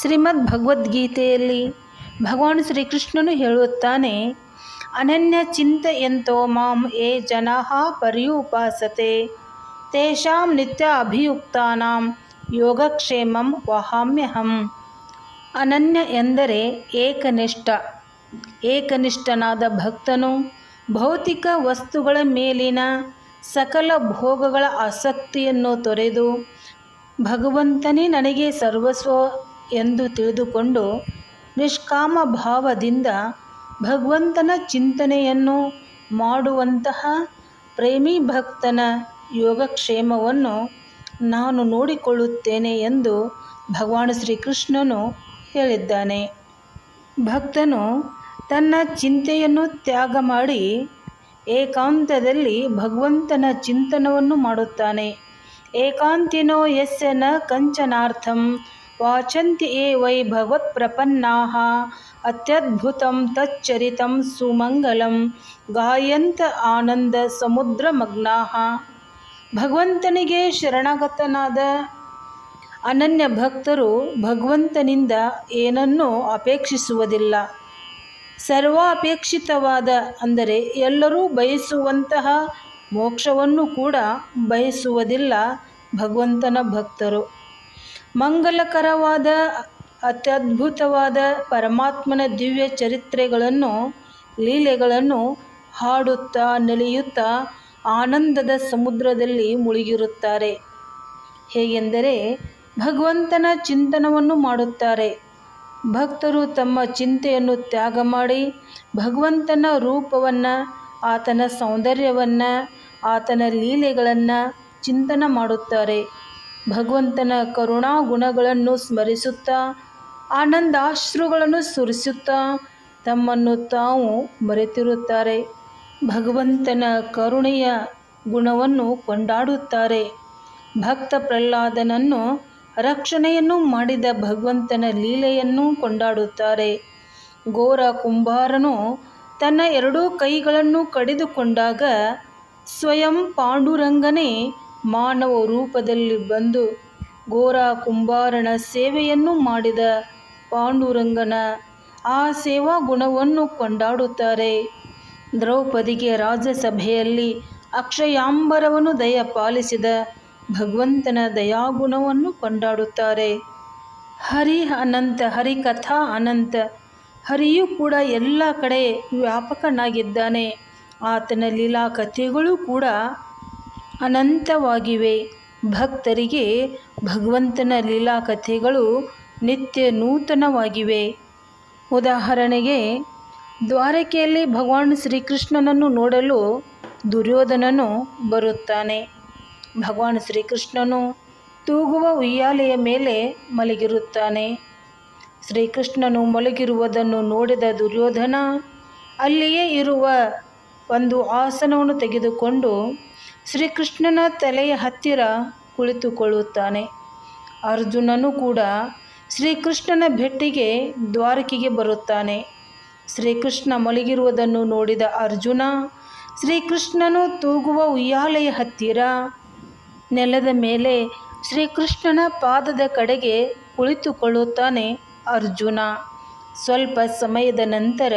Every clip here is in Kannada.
ಶ್ರೀಮದ್ ಭಗವದ್ಗೀತೆಯಲ್ಲಿ ಭಗವಾನ್ ಶ್ರೀಕೃಷ್ಣನು ಹೇಳುತ್ತಾನೆ, ಅನನ್ಯ ಚಿಂತೆಯಂತೋ ಮಾಂ ಯೇ ಜನಾ ಪರ್ಯುಪಾಸತೆ. ತೇಷಾಂ ನಿತ್ಯ ಅಭಿಯುಕ್ತಾನಾಂ ಯೋಗಕ್ಷೇಮಂ ವಹಾಮ್ಯಹಂ. ಅನನ್ಯ ಎಂದರೆ ಏಕನಿಷ್ಠ. ಏಕನಿಷ್ಠನಾದ ಭಕ್ತನು ಭೌತಿಕ ವಸ್ತುಗಳ ಮೇಲಿನ ಸಕಲ ಭೋಗಗಳ ಆಸಕ್ತಿಯನ್ನು ತೊರೆದು ಭಗವಂತನೇ ನನಗೆ ಸರ್ವಸ್ವ ಎಂದು ತಿಳಿದುಕೊಂಡು ನಿಷ್ಕಾಮ ಭಾವದಿಂದ ಭಗವಂತನ ಚಿಂತನೆಯನ್ನು ಮಾಡುವಂತಹ ಪ್ರೇಮಿ ಭಕ್ತನ ಯೋಗಕ್ಷೇಮವನ್ನು ನಾನು ನೋಡಿಕೊಳ್ಳುತ್ತೇನೆ ಎಂದು ಭಗವಾನ್ ಶ್ರೀಕೃಷ್ಣನು ಹೇಳಿದ್ದಾನೆ. ಭಕ್ತನು ತನ್ನ ಚಿಂತೆಯನ್ನು ತ್ಯಾಗ ಮಾಡಿ ಏಕಾಂತದಲ್ಲಿ ಭಗವಂತನ ಚಿಂತನವನ್ನು ಮಾಡುತ್ತಾನೆ. ಏಕಾಂತಿನೋ ಯಸ್ಯ ಕಂಚನಾರ್ಥಂ ವೈ ಭಗವತ್ಪ್ರಪನ್ನಾಃ ಅತ್ಯದ್ಭುತಂ ತಚ್ಚರಿತಂ ಸುಮಂಗಲಂ ಗಾಯಂತ ಆನಂದ ಸಮುದ್ರಮಗ್ನಾಃ ಭಗವಂತನಿಗೆ ಶರಣಾಗತನಾದ ಅನನ್ಯ ಭಕ್ತರು ಭಗವಂತನಿಂದ ಏನನ್ನೂ ಅಪೇಕ್ಷಿಸುವುದಿಲ್ಲ. ಸರ್ವಾಪೇಕ್ಷಿತವಾದ ಅಂದರೆ ಎಲ್ಲರೂ ಬಯಸುವಂತಹ ಮೋಕ್ಷವನ್ನು ಕೂಡ ಬಯಸುವುದಿಲ್ಲ ಭಗವಂತನ ಭಕ್ತರು. ಮಂಗಲಕರವಾದ, ಅತ್ಯದ್ಭುತವಾದ ಪರಮಾತ್ಮನ ದಿವ್ಯ ಚರಿತ್ರೆಗಳನ್ನು, ಲೀಲೆಗಳನ್ನು ಹಾಡುತ್ತಾ ನಲಿಯುತ್ತಾ ಆನಂದದ ಸಮುದ್ರದಲ್ಲಿ ಮುಳುಗಿರುತ್ತಾರೆ. ಹೇಗೆಂದರೆ, ಭಗವಂತನ ಚಿಂತನವನ್ನು ಮಾಡುತ್ತಾರೆ. ಭಕ್ತರು ತಮ್ಮ ಚಿಂತೆಯನ್ನು ತ್ಯಾಗ ಮಾಡಿ, ಭಗವಂತನ ರೂಪವನ್ನು, ಆತನ ಸೌಂದರ್ಯವನ್ನು, ಆತನ ಲೀಲೆಗಳನ್ನು ಚಿಂತನ ಮಾಡುತ್ತಾರೆ. ಭಗವಂತನ ಕರುಣಾ ಗುಣಗಳನ್ನು ಸ್ಮರಿಸುತ್ತಾ, ಆನಂದಾಶ್ರುಗಳನ್ನು ಸುರಿಸುತ್ತಾ ತಮ್ಮನ್ನು ತಾವು ಮರೆತಿರುತ್ತಾರೆ. ಭಗವಂತನ ಕರುಣೆಯ ಗುಣವನ್ನು ಕೊಂಡಾಡುತ್ತಾರೆ. ಭಕ್ತ ಪ್ರಹ್ಲಾದನನ್ನು, ರಕ್ಷಣೆಯನ್ನು ಮಾಡಿದ ಭಗವಂತನ ಲೀಲೆಯನ್ನು ಕೊಂಡಾಡುತ್ತಾರೆ. ಘೋರ ಕುಂಬಾರನು ತನ್ನ ಎರಡೂ ಕೈಗಳನ್ನು ಕಡಿದುಕೊಂಡಾಗ ಸ್ವಯಂ ಪಾಂಡುರಂಗನೇ ಮಾನವ ರೂಪದಲ್ಲಿ ಬಂದು ಘೋರ ಕುಂಬಾರನ ಸೇವೆಯನ್ನು ಮಾಡಿದ ಪಾಂಡುರಂಗನ ಆ ಸೇವಾ ಗುಣವನ್ನು ಕೊಂಡಾಡುತ್ತಾರೆ. ದ್ರೌಪದಿಗೆ ರಾಜಸಭೆಯಲ್ಲಿ ಅಕ್ಷಯಾಂಬರವನ್ನು ದಯ ಪಾಲಿಸಿದ ಭಗವಂತನ ದಯಾಗುಣವನ್ನು ಕೊಂಡಾಡುತ್ತಾರೆ. ಹರಿ ಅನಂತ ಹರಿಕಥಾ ಅನಂತ, ಹರಿಯೂ ಕೂಡ ಎಲ್ಲ ಕಡೆ ವ್ಯಾಪಕನಾಗಿದ್ದಾನೆ. ಆತನ ಲೀಲಾ ಕಥೆಗಳು ಕೂಡ ಅನಂತವಾಗಿವೆ. ಭಕ್ತರಿಗೆ ಭಗವಂತನ ಲೀಲಾ ಕಥೆಗಳು ನಿತ್ಯ ನೂತನವಾಗಿವೆ. ಉದಾಹರಣೆಗೆ, ದ್ವಾರಕೆಯಲ್ಲಿ ಭಗವಾನ್ ಶ್ರೀಕೃಷ್ಣನನ್ನು ನೋಡಲು ದುರ್ಯೋಧನನು ಬರುತ್ತಾನೆ. ಭಗವಾನ್ ಶ್ರೀಕೃಷ್ಣನು ತೂಗುವ ಉಯ್ಯಾಲೆಯ ಮೇಲೆ ಮಲಗಿರುತ್ತಾನೆ. ಶ್ರೀಕೃಷ್ಣನು ಮಲಗಿರುವುದನ್ನು ನೋಡಿದ ದುರ್ಯೋಧನ ಅಲ್ಲಿಯೇ ಇರುವ ಒಂದು ಆಸನವನ್ನು ತೆಗೆದುಕೊಂಡು ಶ್ರೀಕೃಷ್ಣನ ತಲೆಯ ಹತ್ತಿರ ಕುಳಿತುಕೊಳ್ಳುತ್ತಾನೆ. ಅರ್ಜುನನು ಕೂಡ ಶ್ರೀಕೃಷ್ಣನ ಭೆಟ್ಟಿಗೆ ದ್ವಾರಕಿಗೆ ಬರುತ್ತಾನೆ. ಶ್ರೀಕೃಷ್ಣ ಮಲಗಿರುವುದನ್ನು ನೋಡಿದ ಅರ್ಜುನ, ಶ್ರೀಕೃಷ್ಣನು ತೂಗುವ ಉಯ್ಯಾಲೆಯ ಹತ್ತಿರ, ನೆಲದ ಮೇಲೆ ಶ್ರೀಕೃಷ್ಣನ ಪಾದದ ಕಡೆಗೆ ಕುಳಿತುಕೊಳ್ಳುತ್ತಾನೆ ಅರ್ಜುನ. ಸ್ವಲ್ಪ ಸಮಯದ ನಂತರ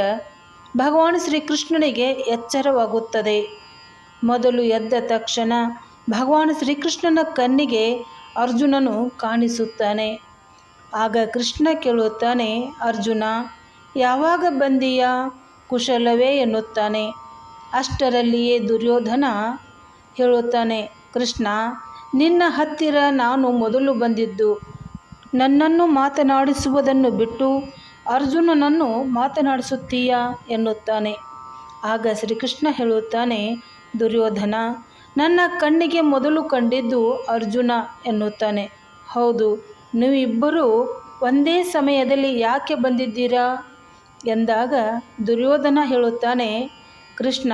ಭಗವಾನ್ ಶ್ರೀಕೃಷ್ಣನಿಗೆ ಎಚ್ಚರವಾಗುತ್ತದೆ. ಮೊದಲು ಎದ್ದ ತಕ್ಷಣ ಭಗವಾನ್ ಶ್ರೀಕೃಷ್ಣನ ಕಣ್ಣಿಗೆ ಅರ್ಜುನನು ಕಾಣಿಸುತ್ತಾನೆ. ಆಗ ಕೃಷ್ಣ ಕೇಳುತ್ತಾನೆ, ಅರ್ಜುನ, ಯಾವಾಗ ಬಂದೀಯ? ಕುಶಲವೇ ಎನ್ನುತ್ತಾನೆ. ಅಷ್ಟರಲ್ಲಿಯೇ ದುರ್ಯೋಧನ ಹೇಳುತ್ತಾನೆ, ಕೃಷ್ಣ, ನಿನ್ನ ಹತ್ತಿರ ನಾನು ಮೊದಲು ಬಂದಿದ್ದು. ನನ್ನನ್ನು ಮಾತನಾಡಿಸುವುದನ್ನು ಬಿಟ್ಟು ಅರ್ಜುನನನ್ನು ಮಾತನಾಡಿಸುತ್ತೀಯಾ? ಎನ್ನುತ್ತಾನೆ. ಆಗ ಶ್ರೀಕೃಷ್ಣ ಹೇಳುತ್ತಾನೆ ದುರ್ಯೋಧನ, ನನ್ನ ಕಣ್ಣಿಗೆ ಮೊದಲು ಕಂಡಿದ್ದು ಅರ್ಜುನ ಎನ್ನುತ್ತಾನೆ. ಹೌದು, ನೀವಿಬ್ಬರೂ ಒಂದೇ ಸಮಯದಲ್ಲಿ ಯಾಕೆ ಬಂದಿದ್ದೀರಾ? ಎಂದಾಗ ದುರ್ಯೋಧನ ಹೇಳುತ್ತಾನೆ, ಕೃಷ್ಣ,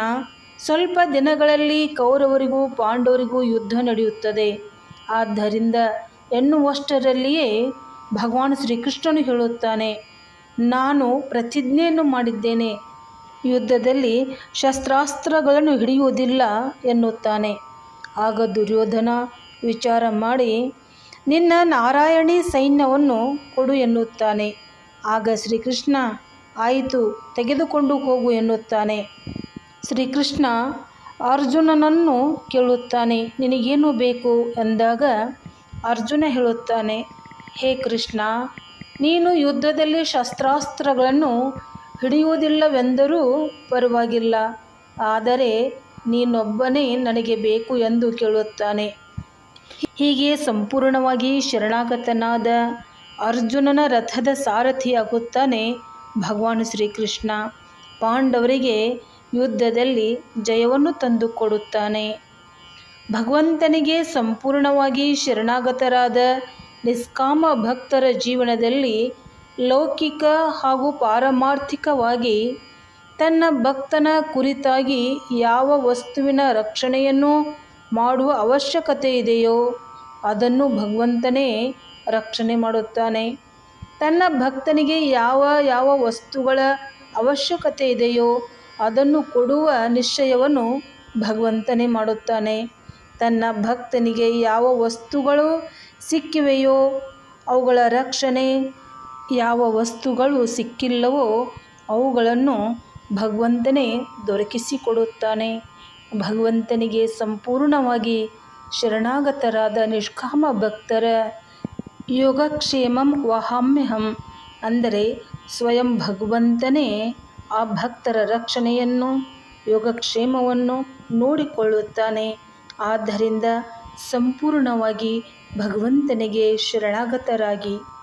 ಸ್ವಲ್ಪ ದಿನಗಳಲ್ಲಿ ಕೌರವರಿಗೂ ಪಾಂಡವರಿಗೂ ಯುದ್ಧ ನಡೆಯುತ್ತದೆ. ಆದ್ದರಿಂದ ಎನ್ನುವಷ್ಟರಲ್ಲಿಯೇ ಭಗವಾನ್ ಶ್ರೀಕೃಷ್ಣನು ಹೇಳುತ್ತಾನೆ, ನಾನು ಪ್ರತಿಜ್ಞೆಯನ್ನು ಮಾಡಿದ್ದೇನೆ. ಯುದ್ಧದಲ್ಲಿ ಶಸ್ತ್ರಾಸ್ತ್ರಗಳನ್ನು ಹಿಡಿಯುವುದಿಲ್ಲ ಎನ್ನುತ್ತಾನೆ. ಆಗ ದುರ್ಯೋಧನ ವಿಚಾರ ಮಾಡಿ, ನಿನ್ನ ನಾರಾಯಣಿ ಸೈನ್ಯವನ್ನು ಕೊಡು ಎನ್ನುತ್ತಾನೆ. ಆಗ ಶ್ರೀಕೃಷ್ಣ, ಆಯಿತು, ತೆಗೆದುಕೊಂಡು ಹೋಗು ಎನ್ನುತ್ತಾನೆ. ಶ್ರೀಕೃಷ್ಣ ಅರ್ಜುನನನ್ನು ಕೇಳುತ್ತಾನೆ, ನಿನಗೇನು ಬೇಕು ಎಂದಾಗ ಅರ್ಜುನ ಹೇಳುತ್ತಾನೆ, ಹೇ ಕೃಷ್ಣ, ನೀನು ಯುದ್ಧದಲ್ಲಿ ಶಸ್ತ್ರಾಸ್ತ್ರಗಳನ್ನು ಹಿಡಿಯುವುದಿಲ್ಲವೆಂದರೂ ಪರವಾಗಿಲ್ಲ. ಆದರೆ ನೀನೊಬ್ಬನೇ ನನಗೆ ಬೇಕು ಎಂದು ಕೇಳುತ್ತಾನೆ. ಹೀಗೆ ಸಂಪೂರ್ಣವಾಗಿ ಶರಣಾಗತನಾದ ಅರ್ಜುನನ ರಥದ ಸಾರಥಿಯಾಗುತ್ತಾನೆ ಭಗವಾನ್ ಶ್ರೀಕೃಷ್ಣ. ಪಾಂಡವರಿಗೆ ಯುದ್ಧದಲ್ಲಿ ಜಯವನ್ನು ತಂದುಕೊಡುತ್ತಾನೆ. ಭಗವಂತನಿಗೆ ಸಂಪೂರ್ಣವಾಗಿ ಶರಣಾಗತರಾದ ನಿಷ್ಕಾಮ ಭಕ್ತರ ಜೀವನದಲ್ಲಿ ಲೌಕಿಕ ಹಾಗೂ ಪಾರಮಾರ್ಥಿಕವಾಗಿ ತನ್ನ ಭಕ್ತನ ಕುರಿತಾಗಿ ಯಾವ ವಸ್ತುವಿನ ರಕ್ಷಣೆಯನ್ನು ಮಾಡುವ ಅವಶ್ಯಕತೆ ಇದೆಯೋ ಅದನ್ನು ಭಗವಂತನೇ ರಕ್ಷಣೆ ಮಾಡುತ್ತಾನೆ. ತನ್ನ ಭಕ್ತನಿಗೆ ಯಾವ ಯಾವ ವಸ್ತುಗಳ ಅವಶ್ಯಕತೆ ಇದೆಯೋ ಅದನ್ನು ಕೊಡುವ ನಿಶ್ಚಯವನ್ನು ಭಗವಂತನೇ ಮಾಡುತ್ತಾನೆ. ತನ್ನ ಭಕ್ತನಿಗೆ ಯಾವ ವಸ್ತುಗಳು ಸಿಕ್ಕಿವೆಯೋ ಅವುಗಳ ರಕ್ಷಣೆ ಯಾವ ವಸ್ತುಗಳು ಸಿಕ್ಕಿಲ್ಲವೋ ಅವುಗಳನ್ನು ಭಗವಂತನೇ ದೊರಕಿಸಿಕೊಡುತ್ತಾನೆ. ಭಗವಂತನಿಗೆ ಸಂಪೂರ್ಣವಾಗಿ ಶರಣಾಗತರಾದ ನಿಷ್ಕಾಮ ಭಕ್ತರ ಯೋಗಕ್ಷೇಮಂ ವಹಾಮ್ಯಹಂ ಅಂದರೆ ಸ್ವಯಂ ಭಗವಂತನೇ ಆ ಭಕ್ತರ ರಕ್ಷಣೆಯನ್ನು, ಯೋಗಕ್ಷೇಮವನ್ನು ನೋಡಿಕೊಳ್ಳುತ್ತಾನೆ. ಆದ್ದರಿಂದ ಸಂಪೂರ್ಣವಾಗಿ ಭಗವಂತನಿಗೆ ಶರಣಾಗತರಾಗಿ